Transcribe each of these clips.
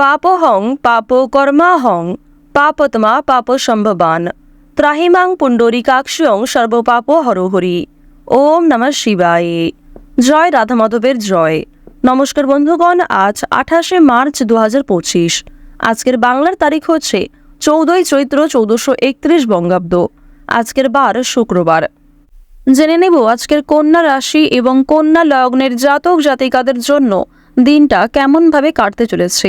পাপহং পাপ কর্মাহং পাপতমা পাপ সম্ভবান। ত্রাহিমাং পুণ্ডরিকাক্ষং সর্বপাপ হরহরি। ওম নমঃ শিবায়। জয় রাধা মাধবের জয়। নমস্কার বন্ধুগণ, আজ আঠাশে মার্চ দু আজকের বাংলার তারিখ হচ্ছে চৌদ্দই চৈত্র চৌদ্দশো একত্রিশ বঙ্গাব্দ। আজকের বার শুক্রবার। জেনে নেব আজকের কন্যা রাশি এবং কন্যা লগ্নের জাতক জাতিকাদের জন্য দিনটা কেমনভাবে কাটতে চলেছে।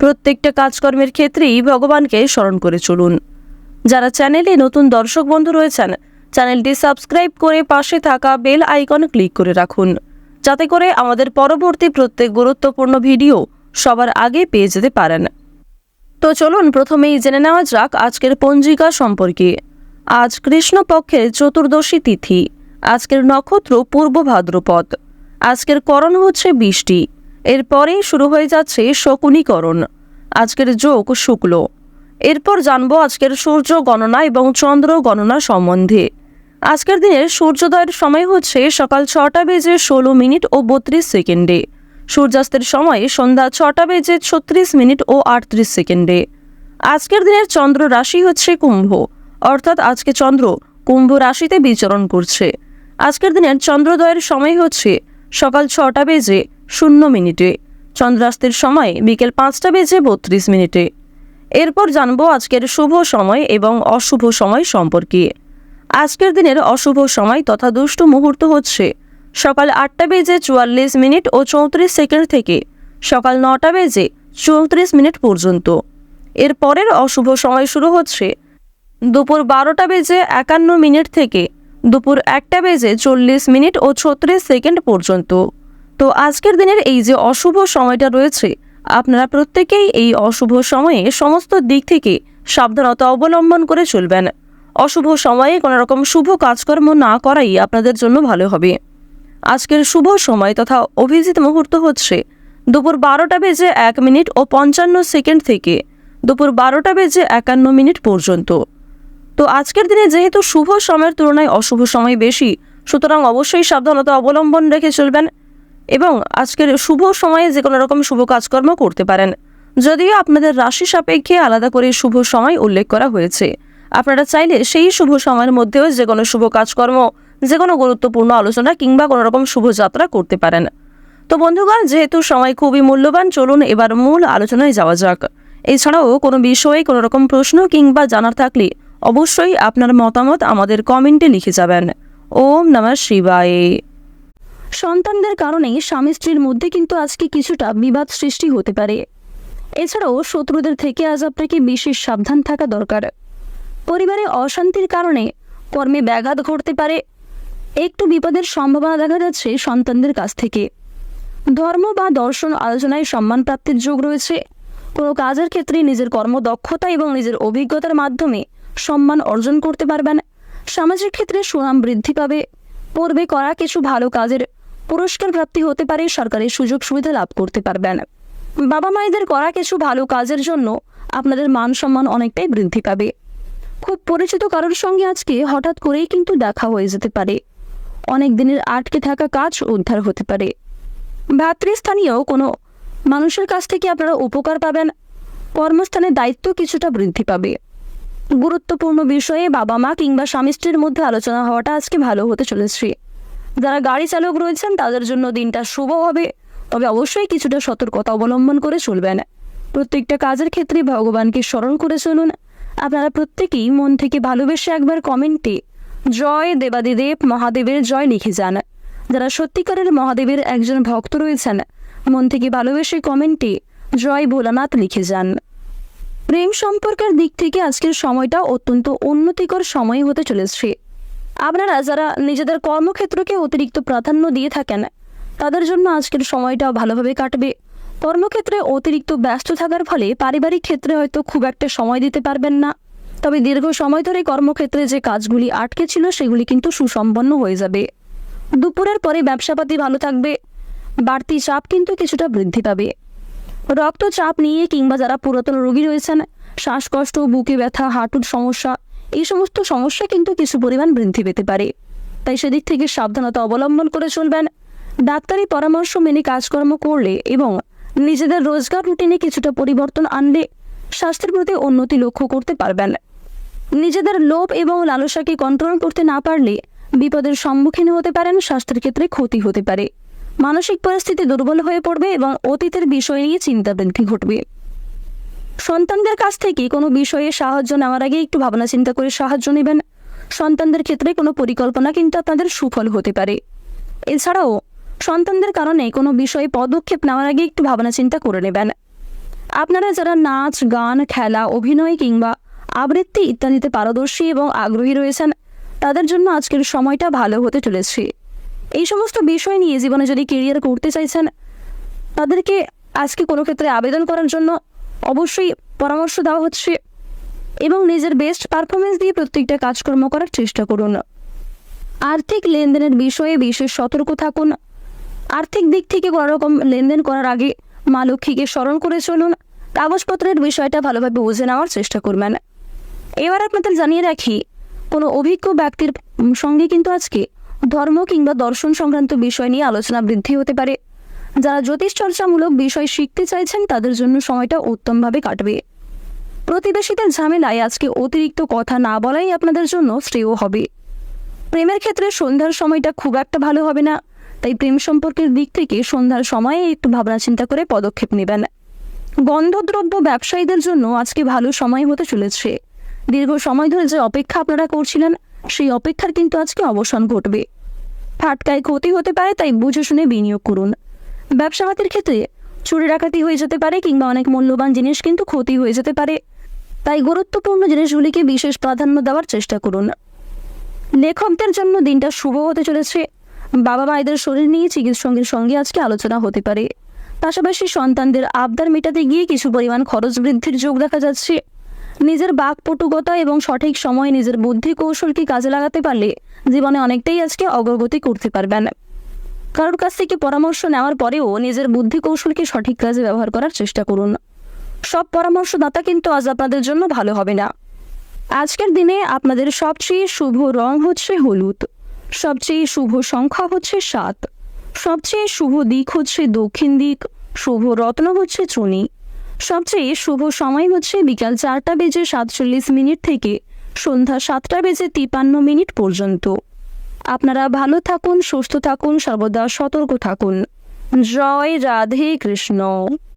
প্রত্যেকটা কাজকর্মের ক্ষেত্রেই ভগবানকে স্মরণ করে চলুন। যারা চ্যানেলে নতুন দর্শক বন্ধু রয়েছেন, চ্যানেলটি সাবস্ক্রাইব করে পাশে থাকা বেল আইকন ক্লিক করে রাখুন, যাতে করে আমাদের পরবর্তী প্রত্যেক গুরুত্বপূর্ণ ভিডিও সবার আগে পেয়ে যেতে পারেন। তো চলুন প্রথমেই জেনে নেওয়া যাক আজকের পঞ্জিকা সম্পর্কে। আজ কৃষ্ণপক্ষের চতুর্দশী তিথি, আজকের নক্ষত্র পূর্ব ভাদ্রপদ, আজকের করণ হচ্ছে বৃষ্টি। এরপরেই শুরু হয়ে যাচ্ছে শকুনীকরণ। আজকের যোগ শুক্ল। এরপর জানব আজকের সূর্য গণনা এবং চন্দ্র গণনা সম্বন্ধে। আজকের দিনের সূর্যোদয়ের সময় হচ্ছে সকাল ছটা বেজে ষোলো মিনিট ও বত্রিশ সেকেন্ডে। সূর্যাস্তের সময় সন্ধ্যা ছটা বেজে ছত্রিশ মিনিট ও আটত্রিশ সেকেন্ডে। আজকের দিনের চন্দ্র রাশি হচ্ছে কুম্ভ। অর্থাৎ আজকে চন্দ্র কুম্ভ রাশিতে বিচরণ করছে। আজকের দিনের চন্দ্রোদয়ের সময় হচ্ছে সকাল ছটা বেজে শূন্য মিনিটে। চন্দ্রাস্তের সময় বিকেল পাঁচটা বেজে বত্রিশ মিনিটে। এরপর জানব আজকের শুভ সময় এবং অশুভ সময় সম্পর্কে। আজকের দিনের অশুভ সময় তথা দুষ্ট মুহূর্ত হচ্ছে সকাল আটটা বেজে চুয়াল্লিশ মিনিট ও চৌত্রিশ সেকেন্ড থেকে সকাল নটা বেজে চৌত্রিশ মিনিট পর্যন্ত। এর পরের অশুভ সময় শুরু হচ্ছে দুপুর বারোটা বেজে একান্ন মিনিট থেকে দুপুর একটা বেজে চল্লিশ মিনিট ও ছত্রিশ সেকেন্ড পর্যন্ত। তো আজকের দিনের এই যে অশুভ সময়টা রয়েছে, আপনারা প্রত্যেকেই এই অশুভ সময়ে সমস্ত দিক থেকে সাবধানতা অবলম্বন করে চলবেন। অশুভ সময়ে কোনো রকম শুভ কাজকর্ম না করাই আপনাদের জন্য ভালো হবে। আজকের শুভ সময় তথা অভিজিৎ মুহূর্ত হচ্ছে দুপুর বারোটা বেজে এক মিনিট ও পঞ্চান্ন সেকেন্ড থেকে দুপুর বারোটা বেজে একান্ন মিনিট পর্যন্ত। তো আজকের দিনে যেহেতু শুভ সময়ের তুলনায় অশুভ সময় বেশি, সুতরাং অবশ্যই সাবধানতা অবলম্বন রেখে চলবেন এবং আজকের শুভ সময়ে যে কোনো রকম শুভ কাজকর্ম করতে পারেন। যদিও আপনাদের রাশি সাপেক্ষে আলাদা করে শুভ সময় উল্লেখ করা হয়েছে। আপনারা চাইলে সেই শুভ সময়ের মধ্যেও যে কোনো শুভ কাজকর্ম, যে কোনো গুরুত্বপূর্ণ আলোচনা কিংবা কোনো রকম শুভযাত্রা করতে পারেন। তো বন্ধুগণ, যেহেতু সময় খুবই মূল্যবান, চলুন এবার মূল আলোচনায় যাওয়া যাক। এছাড়াও কোনো বিষয়ে কোনো রকম প্রশ্ন কিংবা জানার থাকলে অবশ্যই আপনার মতামত আমাদের কমেন্টে লিখে যাবেন। ওম নমঃ শিবায়। সন্তানদের কারণে স্বামী স্ত্রীর মধ্যে কিন্তু আজকে কিছুটা বিবাদ সৃষ্টি হতে পারে। এছাড়াও শত্রুদের থেকে আজ আপনাকে বিশেষ সাবধান থাকা দরকার। পরিবারে অশান্তির কারণে কর্মে ব্যাঘাত ঘটতে পারে। একটু বিপদের সম্ভাবনা দেখা যাচ্ছে সন্তানদের কাছ থেকে। ধর্ম বা দর্শন আলোচনায় সম্মান প্রাপ্তির যোগ রয়েছে। কোনো কাজের ক্ষেত্রে নিজের কর্মদক্ষতা এবং নিজের অভিজ্ঞতার মাধ্যমে সম্মান অর্জন করতে পারবেন। সামাজিক ক্ষেত্রে সুনাম বৃদ্ধি পাবে। পূর্বে করা কিছু ভালো কাজের পুরস্কার প্রাপ্তি হতে পারে সরকারি সুযোগ সুবিধা লাভ করতে পারবেন। বাবা মায়েদের করা কিছু ভালো কাজের জন্য আপনাদের মান সম্মান অনেকটাই বৃদ্ধি পাবে। খুব পরিচিত কারোর সঙ্গে আজকে হঠাৎ করেই কিন্তু দেখা হয়ে যেতে পারে। অনেক দিনের আটকে থাকা কাজ উদ্ধার হতে পারে। ভাতৃস্থানীয় কোনো মানুষের কাছ থেকে আপনারা উপকার পাবেন। কর্মস্থানে দায়িত্ব কিছুটা বৃদ্ধি পাবে। গুরুত্বপূর্ণ বিষয়ে বাবা মা কিংবা স্বামী স্ত্রীর মধ্যে আলোচনা হওয়াটা আজকে ভালো হতে চলেছে। যারা গাড়ি চালক রয়েছেন, তাদের জন্য দিনটা শুভ হবে। তবে অবশ্যই কিছুটা সতর্কতা অবলম্বন করে চলবেন। প্রত্যেকটা কাজের ক্ষেত্রে ভগবানকে স্মরণ করে চলুন। আপনারা প্রত্যেকেই মন থেকে ভালোবেসে একবার কমেন্টে জয় দেবাদিদেব মহাদেবের জয় লিখে যান। যারা সত্যিকারের মহাদেবের একজন ভক্ত রয়েছেন, মন থেকে ভালোবেসে কমেন্টে জয় ভোলানাথ লিখে যান। প্রেম সম্পর্কের দিক থেকে আজকের সময়টা অত্যন্ত উন্নতিকর সময় হতে চলেছে। আপনারা যারা নিজেদের কর্মক্ষেত্রকে অতিরিক্ত প্রাধান্য দিয়ে থাকেন, তাদের জন্য আজকের সময়টা ভালোভাবে কাটবে। কর্মক্ষেত্রে অতিরিক্ত ব্যস্ত থাকার ফলে পারিবারিক ক্ষেত্রে হয়তো খুব একটা সময় দিতে পারবেন না। তবে দীর্ঘ সময় ধরে কর্মক্ষেত্রে যে কাজগুলি আটকে ছিল, সেগুলি কিন্তু সুসম্পন্ন হয়ে যাবে। দুপুরের পরে ব্যবসাপাতি ভালো থাকবে, বাড়তি চাপ কিন্তু কিছুটা বৃদ্ধি পাবে। রক্তচাপ নিয়ে কিংবা যারা পুরাতন রোগী রয়েছেন, শ্বাসকষ্ট, বুকে ব্যথা, হাঁটুর সমস্যা, এই সমস্ত সমস্যা কিন্তু কিছু পরিমাণ বৃদ্ধি পেতে পারে। তাই সেদিক থেকে সাবধানতা অবলম্বন করে চলবেন। ডাক্তারি পরামর্শ মেনে কাজকর্ম করলে এবং নিজেদের রোজগার রুটিনে কিছুটা পরিবর্তন আনলে স্বাস্থ্যের প্রতি উন্নতি লক্ষ্য করতে পারবেন। নিজেদের লোভ এবং লালসাকে কন্ট্রোল করতে না পারলে বিপদের সম্মুখীন হতে পারেন, স্বাস্থ্যের ক্ষেত্রে ক্ষতি হতে পারে। মানসিক পরিস্থিতি দুর্বল হয়ে পড়বে এবং অতীতের বিষয় নিয়ে চিন্তা বৃদ্ধি ঘটবে। সন্তানদের কাছ থেকে কোনো বিষয়ে সাহায্য নেওয়ার আগে একটু ভাবনা চিন্তা করে সাহায্য নেবেন। সন্তানদের ক্ষেত্রে কোনো পরিকল্পনা কিন্তু আপনাদের সুফল হতে পারে। এছাড়াও, সন্তানদের কারণে কোনো বিষয়ে পদক্ষেপ নেওয়ার আগে একটু ভাবনা চিন্তা করে নেবেন। আপনারা যারা নাচ, গান, খেলা, অভিনয় কিংবা আবৃত্তি ইত্যাদিতে পারদর্শী এবং আগ্রহী রয়েছেন, তাদের জন্য আজকের সময়টা ভালো হতে চলেছে। এই সমস্ত বিষয় নিয়ে জীবনে যদি কেরিয়ার করতে চাইছেন, তাদেরকে আজকে কোনো ক্ষেত্রে আবেদন করার জন্য অবশ্যই পরামর্শ দেওয়া হচ্ছে এবং নিজের বেস্ট পারফরমেন্স দিয়ে প্রত্যেকটা কাজকর্ম করার চেষ্টা করুন। আর্থিক লেনদেনের বিষয়ে বিশেষ সতর্ক থাকুন। আর্থিক দিক থেকে কোনো রকম লেনদেন করার আগে মা লক্ষ্মীকে স্মরণ করে চলুন। কাগজপত্রের বিষয়টা ভালোভাবে বুঝে নেওয়ার চেষ্টা করবেন। এবার আপনাদের জানিয়ে রাখি, কোনো অভিজ্ঞ ব্যক্তির সঙ্গে কিন্তু আজকে ধর্ম কিংবা দর্শন সংক্রান্ত বিষয় নিয়ে আলোচনা বৃদ্ধি হতে পারে। যারা জ্যোতিষ চর্চামূলক বিষয় শিখতে চাইছেন, তাদের জন্য সময়টা উত্তমভাবে কাটবে। প্রতিবেশীদের ঝামেলায় আজকে অতিরিক্ত কথা না বলাই আপনাদের জন্য শ্রেয় হবে। প্রেমের ক্ষেত্রে সন্ধ্যার সময়টা খুব একটা ভালো হবে না, তাই প্রেম সম্পর্কের দিক থেকে সন্ধ্যার সময়ে একটু ভাবনা চিন্তা করে পদক্ষেপ নেবেন। গন্ধদ্রব্য ব্যবসায়ীদের জন্য আজকে ভালো সময় হতে চলেছে। দীর্ঘ সময় ধরে যে অপেক্ষা আপনারা করছিলেন সেই অপেক্ষার কিন্তু আজকে অবসান ঘটবে। ফাটকায় ক্ষতি হতে পারে, তাই বুঝে শুনে বিনিয়োগ করুন। ব্যবসাপাতির ক্ষেত্রে চুরি ডাকাতি হয়ে যেতে পারে কিংবা অনেক মূল্যবান জিনিস কিন্তু ক্ষতি হয়ে যেতে পারে। তাই গুরুত্বপূর্ণ জিনিসগুলিকে বিশেষ প্রাধান্য দেওয়ার চেষ্টা করুন। লেখকদের জন্য দিনটা শুভ হতে চলেছে। বাবা মায়েদের শরীর নিয়ে চিকিৎসকের সঙ্গে আজকে আলোচনা হতে পারে। পাশাপাশি সন্তানদের আবদার মেটাতে গিয়ে কিছু পরিমাণ খরচ বৃদ্ধির যোগ দেখা যাচ্ছে। নিজের বাকপটুকতা এবং সঠিক সময়ে নিজের বুদ্ধি কৌশলকে কাজে লাগাতে পারলে জীবনে অনেকটাই আজকে অগ্রগতি করতে পারবেন। কারোর কাছ থেকে পরামর্শ নেওয়ার পরেও নিজের বুদ্ধি কৌশলকে সঠিক কাজে ব্যবহার করার চেষ্টা করুন। সব পরামর্শদাতা কিন্তু আজ আপনাদের জন্য ভালো হবে না। আজকের দিনে আপনাদের সবচেয়ে শুভ রং হচ্ছে হলুদ, সবচেয়ে শুভ সংখ্যা হচ্ছে সাত, সবচেয়ে শুভ দিক হচ্ছে দক্ষিণ দিক, শুভ রত্ন হচ্ছে চুনি সবচেয়ে শুভ সময় হচ্ছে বিকাল চারটা বেজে সাতচল্লিশ মিনিট থেকে সন্ধ্যা সাতটা বেজে তিপান্ন মিনিট পর্যন্ত। আপনারা ভালো থাকুন, সুস্থ থাকুন, সর্বদা সতর্ক থাকুন। জয় রাধে কৃষ্ণ।